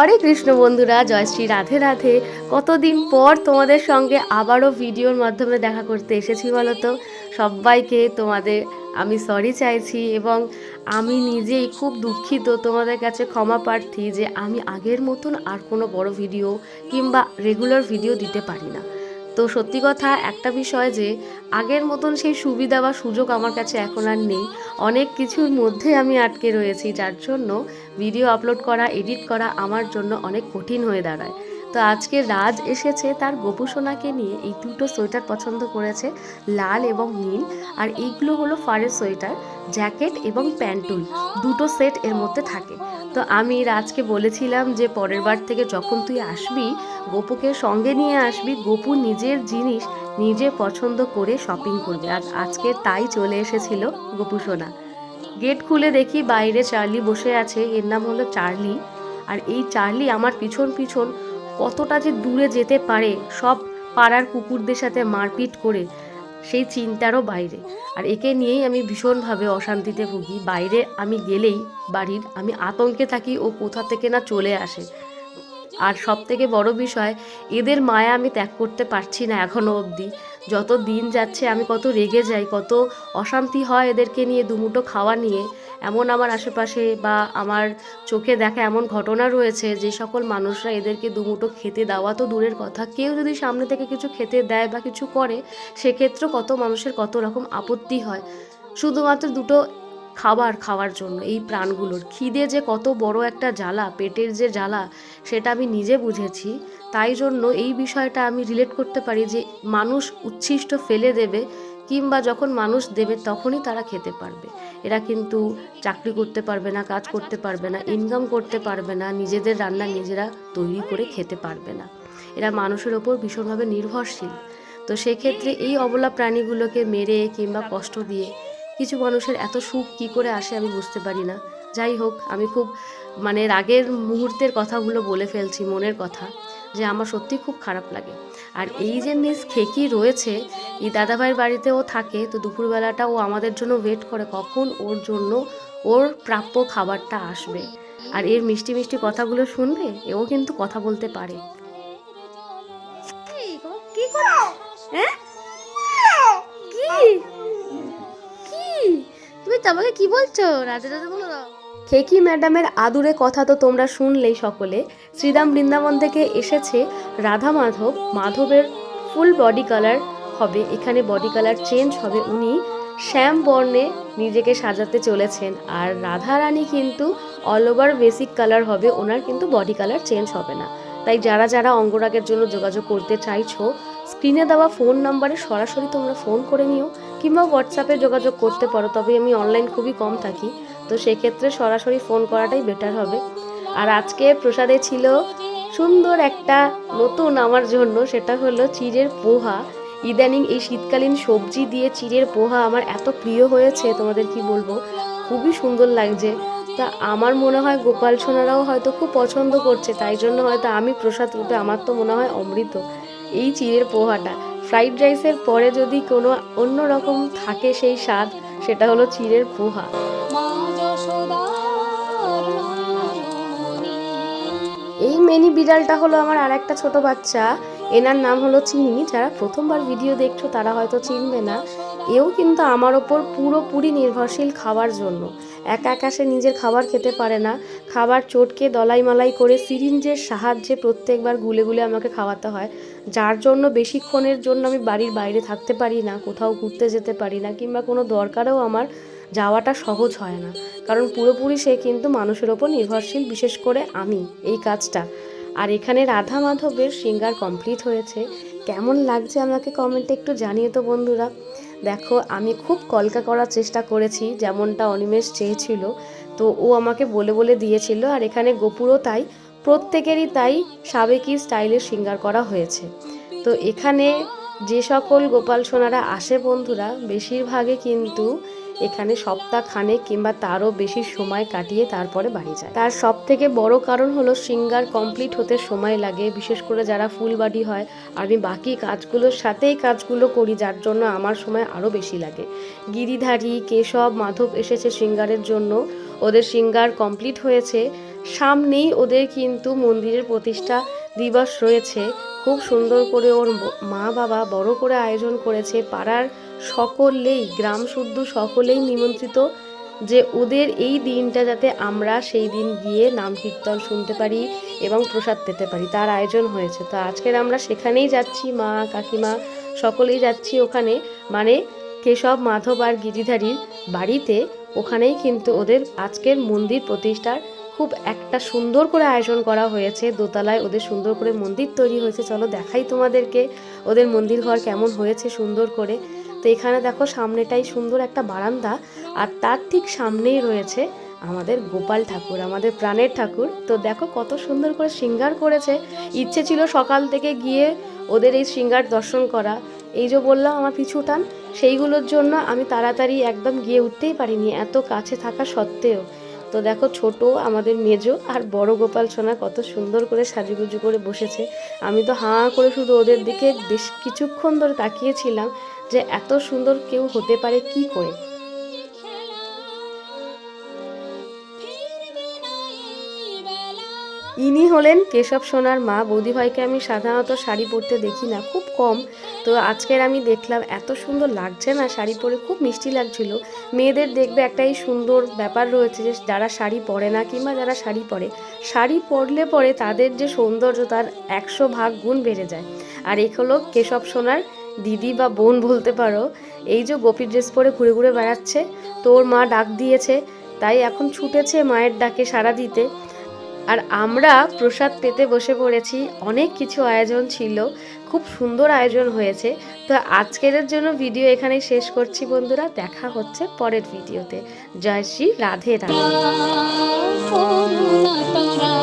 হরে কৃষ্ণ বন্ধুরা, জয় শ্রী রাধে রাধে। কতদিন পর তোমাদের সঙ্গে আবারও ভিডিওর মাধ্যমে দেখা করতে এসেছি বলতো? সবাইকে তোমাদের আমি সরি চাইছি এবং আমি নিজেই খুব দুঃখিত তোমাদের কাছে ক্ষমা প্রার্থী যে আমি আগের মতন আর কোনো বড় ভিডিও কিংবা রেগুলার ভিডিও দিতে পারি না। তো সত্যি কথা একটা বিষয় যে, আগের মতন সেই সুবিধা বা সুযোগ আমার কাছে এখন আর নেই। অনেক কিছুর মধ্যে আমি আটকে রয়েছি, যার জন্য ভিডিও আপলোড করা এডিট করা আমার জন্য অনেক কঠিন হয়ে দাঁড়ায়। তো আজকে রাজ এসেছে তার গোপুসোনাকে নিয়ে। এই দুটো সোয়েটার পছন্দ করেছে, লাল এবং নীল। আর এইগুলো হলো ফারের সোয়েটার, জ্যাকেট এবং প্যান্টুল। দুটো সেট এর মধ্যে থাকে। তো আমি রাজকে বলেছিলাম যে পরের বার থেকে যখন তুই আসবি, গোপুকে সঙ্গে নিয়ে আসবি, গোপু নিজের জিনিস নিজে পছন্দ করে শপিং করবে। আর আজকে তাই চলে এসেছিল গোপু সোনা। গেট খুলে দেখি বাইরে চার্লি বসে আছে। এর নাম হলো চার্লি। আর এই চার্লি আমার পিছন পিছন কতটা যে দূরে যেতে পারে সব পাড়ার কুকুরদের সাথে মারপিট করে, সেই চিন্তারও বাইরে। আর একে নিয়েই আমি ভীষণভাবে অশান্তিতে ভুগি। বাইরে আমি গেলেই, বাড়ির আমি আতঙ্কে থাকি ও কোথা থেকে না চলে আসে। আর সব থেকে বড় বিষয়, এদের মায়া আমি ত্যাগ করতে পারছি না এখনও অবধি। যত দিন যাচ্ছে, আমি কত রেগে যাই, কত অশান্তি হয় এদেরকে নিয়ে দুমুটো খাওয়া নিয়ে। এমন আমার আশেপাশে বা আমার চোখে দেখা এমন ঘটনা রয়েছে যে সকল মানুষরা এদেরকে দুমুটো খেতে দেওয়া তো দূরের কথা। কেউ যদি সামনে থেকে কিছু খেতে দেয় বা কিছু করে, সেক্ষেত্রে কত মানুষের কত রকম আপত্তি হয়। শুধুমাত্র দুটো খাবার খাওয়ার জন্য, এই প্রাণগুলোর। খিদে যে কত বড় একটা জ্বালা, পেটের যে জ্বালা, সেটা আমি নিজে বুঝেছি। তাই জন্য এই বিষয়টা আমি রিলেট করতে পারি যে মানুষ উচ্ছিষ্ট ফেলে দেবে কিংবা যখন মানুষ দেবে তখনই তারা খেতে পারবে। এরা কিন্তু চাকরি করতে পারবে না, কাজ করতে পারবে না ইনকাম করতে পারবে না, নিজেদের রান্না নিজেরা তৈরি করে খেতে পারবে না। এরা মানুষের ওপর ভীষণভাবে নির্ভরশীল। তো সেক্ষেত্রে এই অবলা প্রাণীগুলোকে মেরে কিংবা কষ্ট দিয়ে কিছু মানুষের এত সুখ কী করে আসে আমি বুঝতে পারি না। যাই হোক, আমি খুব মানে রাগের মুহূর্তের কথাগুলো বলে ফেলছি, মনের কথা, যে আমার সত্যি খুব খারাপ লাগে। আর এই যে মিস খেকি রয়েছে, এই দাদাভাইয়ের বাড়িতে ও থাকে, তো দুপুরবেলাটা ও আমাদের জন্য ওয়েট করে, কখন ওর জন্য ওর প্রাপ্য খাবারটা আসবে। আর এর মিষ্টি মিষ্টি কথাগুলো শুনবে? এও কিন্তু কথা বলতে পারে। কি হ্যাঁ? তুমি তোমাকে কি বলছো? রাধে রাধে বলো দাও খেকি ম্যাডামের আদুরে কথা তো তোমরা শুনলেই সকলে? শ্রীরাম বৃন্দাবন থেকে এসেছে রাধা মাধব, মাধবের ফুল বডি কালার হবে, এখানে বডি কালার চেঞ্জ হবে। উনি শ্যাম বর্ণে নিজেকে সাজাতে চলেছেন আর রাধা রানী কিন্তু অল ওভার বেসিক কালার হবে, ওনার কিন্তু বডি কালার চেঞ্জ হবে না। তাই যারা যারা অঙ্গরাগের জন্য যোগাযোগ করতে চাইছো স্ক্রিনে দেওয়া ফোন নাম্বারে সরাসরি তোমরা ফোন করে নিও, কিংবা হোয়াটসঅ্যাপে যোগাযোগ করতে পারো, তবে আমি অনলাইন খুবই কম থাকি। তো সেক্ষেত্রে সরাসরি ফোন করাটাই বেটার হবে। আর আজকে প্রসাদে ছিল সুন্দর একটা নতুন আমার জন্য, সেটা হলো চিড়ের পোহা। ইদানিং এই শীতকালীন সবজি দিয়ে চিড়ের পোহা আমার এত প্রিয় হয়েছে, তোমাদের কি বলব? খুবই সুন্দর লাগছে। তা আমার মনে হয় গোপাল সোনারাও হয়তো খুব পছন্দ করছে, তাই জন্য হয়তো আমি প্রসাদ রূপে, আমার তো মনে হয় অমৃত, এই চিড়ের পোহাটা। ফ্রাইড রাইসের পরে যদি কোনো অন্য রকম থাকে সেই স্বাদ, সেটা হলো চিড়ের পোহা। এই মেনি বিড়ালটা হলো আমার আর একটা ছোট বাচ্চা। এনার নাম হলো চিনি। যারা প্রথমবার ভিডিও দেখছ, তারা হয়তো চিনবে না। এও কিন্তু আমার ওপর পুরোপুরি নির্ভরশীল খাবার জন্য। একা একা নিজের খাবার খেতে পারে না। খাবার চটকে দলাই মালাই করে সিরিঞ্জের সাহায্যে প্রত্যেকবার গুলে গুলে আমাকে খাওয়াতে হয়। যার জন্য বেশিক্ষণের জন্য আমি বাড়ির বাইরে থাকতে পারি না, কোথাও ঘুরতে যেতে পারি না, কিংবা কোনো দরকারেও আমার যাওয়াটা সহজ হয় না। কারণ পুরোপুরি সে কিন্তু মানুষের ওপর নির্ভরশীল, বিশেষ করে আমি এই কাজটা। আর এখানে রাধা মাধবের সিঙ্গার কমপ্লিট হয়েছে। কেমন লাগছে আমাকে কমেন্টে একটু জানিয়ে তো বন্ধুরা। দেখো, আমি খুব কলকা করার চেষ্টা করেছি, যেমনটা অনিমেষ চেয়েছিল। তো ও আমাকে বলে বলে দিয়েছিল, আর এখানে গোপুরও তাই, প্রত্যেকেরই তাই সাবেকি স্টাইলের সিঙ্গার করা হয়েছে। তো এখানে যে সকল গোপাল সোনারা আসে বন্ধুরা বেশিরভাগে কিন্তু এখানে সপ্তাহ খানেক কিংবা তারও বেশি সময় কাটিয়ে তারপরে বাড়ি যায়। তার সব থেকে বড় কারণ হলো সিঙ্গার কমপ্লিট হতে সময় লাগে, বিশেষ করে যারা ফুল বাড়ি হয়। আমি বাকি কাজগুলোর সাথেই কাজগুলো করি, যার জন্য আমার সময় আরও বেশি লাগে। গিরিধারী, কেশব, মাধব এসেছে সিঙ্গারের জন্য। ওদের সিঙ্গার কমপ্লিট হয়েছে। সামনেই ওদের কিন্তু মন্দিরের প্রতিষ্ঠা দিবস রয়েছে। খুব সুন্দর করে ওর মা বাবা বড় করে আয়োজন করেছে। পাড়ার সকলেই, গ্রাম শুদ্ধ সকলেই নিমন্ত্রিত যে ওদের এই দিনটা যাতে আমরা সেই দিন গিয়ে নাম কীর্তন শুনতে পারি এবং প্রসাদ পেতে পারি। তার আয়োজন হয়েছে। তো আজকের আমরা সেখানেই যাচ্ছি, মা, কাকিমা সকলেই যাচ্ছি ওখানে। মানে কেশব, মাধব আর গিরিধারীর বাড়িতে। ওখানেই কিন্তু ওদের আজকের মন্দির প্রতিষ্ঠার খুব একটা সুন্দর করে আয়োজন করা হয়েছে। দোতলায় ওদের সুন্দর করে মন্দির তৈরি হয়েছে। চলো দেখাই তোমাদেরকে ওদের মন্দির ঘর কেমন হয়েছে সুন্দর করে। তো এখানে দেখো সামনেটাই সুন্দর একটা বারান্দা আর তার ঠিক সামনেই রয়েছে আমাদের গোপাল ঠাকুর, আমাদের প্রাণের ঠাকুর। তো দেখো কত সুন্দর করে শৃঙ্গার করেছে। ইচ্ছে ছিল সকাল থেকে গিয়ে ওদের এই শৃঙ্গার দর্শন করা। এই যে বললাম, আমার পিছু টান, সেইগুলোর জন্য আমি তাড়াতাড়ি একদম গিয়ে উঠতেই পারিনি, এত কাছে থাকা সত্ত্বেও। তো দেখো ছোট আমাদের মেজো আর বড় গোপাল সোনা কত সুন্দর করে সাজুগুজু করে বসেছে। আমি তো হাঁ করে শুধু ওদের দিকে বেশ কিছুক্ষণ ধরে তাকিয়েছিলাম। যে এত সুন্দর কেউ হতে পারে কি করে? ইনি হলেন কেশব সোনার মা। বৌদিভাইকে আমি সাধারণত শাড়ি পরতে দেখি না, খুব কম। তো আজকের আমি দেখলাম, এত সুন্দর লাগছে না শাড়ি পরে, খুব মিষ্টি লাগছিল। মেয়েদের দেখবে একটাই সুন্দর ব্যাপার রয়েছে যে, যারা শাড়ি পরে না কিংবা যারা শাড়ি পরে, শাড়ি পরলে পরে তাদের যে সৌন্দর্য, তার একশো ভাগ গুণ বেড়ে যায়। আর এই হলো কেশব সোনার দিদি বা বোন বলতে পারো, এই যে গোপী ড্রেস পরে ঘুরে ঘুরে বেড়াচ্ছে, তোর মা ডাক দিয়েছে, তাই এখন ছুটেছে মায়ের ডাকে সাড়া দিতে। আর আমরা প্রসাদ পেতে বসে পড়েছি, অনেক কিছু আয়োজন ছিল, খুব সুন্দর আয়োজন হয়েছে। তো আজকের জন্য ভিডিও এখানে শেষ করছি বন্ধুরা, দেখা হচ্ছে পরের ভিডিওতে। জয় শ্রী রাধে রাধে। করুণা তোরা